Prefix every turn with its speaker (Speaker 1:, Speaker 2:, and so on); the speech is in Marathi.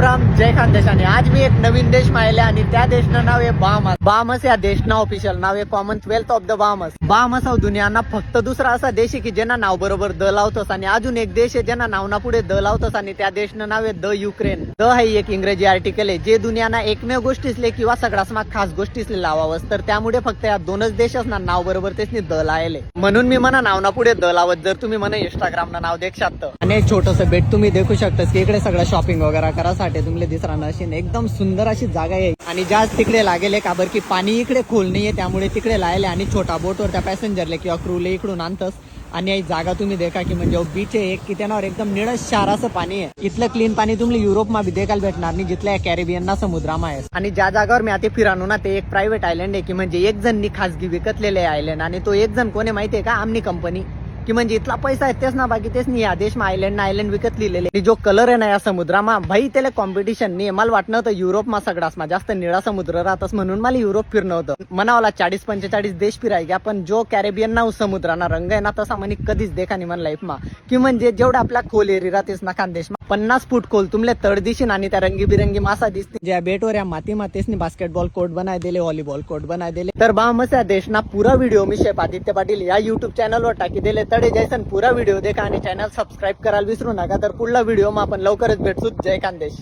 Speaker 1: राम राम जय खान देशाने आज मी एक नवीन देश पाहिले आणि त्या देशनं नाव आहे बामस. बामस या देशनं ऑफिशियल नाव आहे commonwealth of the Bahamas Bahamas हा दुनियाना फक्त दुसरा असा देश आहे की ज्यांना नाव बरोबर द लावतोस आणि अजून एक देश आहे ज्यांना नावना पुढे द लावतोस आणि त्या देशनं नाव आहे द युक्रेन. द हे एक इंग्रजी आर्टिकल आहे जे दुनियाना एकमेव गोष्टीसले किंवा सगळ्यात खास गोष्टीसले लावावंस. तर त्यामुळे फक्त या दोनच देश ना नाव बरोबर तेच द लायले. म्हणून मी म्हणा नावना पुढे द लावत जर तुम्ही म्हणा इंस्टाग्राम नाव देखशात तर. आणि एक छोटस बेट तुम्ही देखू शकता की इकडे सगळं शॉपिंग वगैरे करासाठी तुम्हाला दिसणार अशी एकदम सुंदर अशी जागा आहे. आणि जास्त तिकडे लागेल का? बरं की पाणी इकडे खोल नाहीये त्यामुळे तिकडे लायले आणि छोटा बोटवर त्या पॅसेंजरले किंवा क्रूले इकडून आणतस. आणि ही जागा तुम्ही देखा की म्हणजे बीच आहे एक की त्यावर एकदम शार असं पाणी आहे. इथलं क्लीन पाणी तुम्हाला युरोपमा बी देखायला भेटणार नाही जिथल्या कॅरेबियनना समुद्रामा आहे. आणि ज्या जागावर मी आता फिरानो ना ते एक प्रायव्हेट आयलंड आहे की म्हणजे एक जणनी खासगी विकतलेले आयलंड आणि तो एक जण कोणी माहितीये का? आमनी कंपनी की म्हणजे इथला पैसा आहे तेच ना बाकी तेच नाही या देश आयलंड ना आयलंड विकत लिहिलेले. जो कलर आहे ना या समुद्रामा भाई त्याला कॉम्पिटिशन नाही. मला वाटणं होतं युरोपमा सगळाच मा जास्त निळा समुद्र राहतस म्हणून मला युरोप फिरणं होतं. मनावाला चाळीस पंचेचाळीस देश फिराय घ्या पण जो कॅरेबियन ना समुद्राना रंग आहे ना तसा म्हणे कधीच देखा नाही मन लाईफ मा. की म्हणजे जेवढा आपल्या खोल एरी राहतेस ना खानदेश पन्नास फूट खोल तुमले तड दिशीन आणि त्या रंगीबिरंगी मासा दिसते. ज्या बेटवर या माती मातेसनी बास्केटबॉल कोर्ट बनाय दिले व्हॉलीबॉल कोर्ट बनाय दिले. तर बामस या देशना पूरा व्हिडिओ मी शेप आदित्य पाटील या युट्यूब चॅनलवर टाकी दिले. तडे जैसन पुरा व्हिडिओ देखा आणि चॅनल सबस्क्राईब करायला विसरू नका. तर पुढला व्हिडिओ मग आपण लवकरच भेटू. जय खानदेश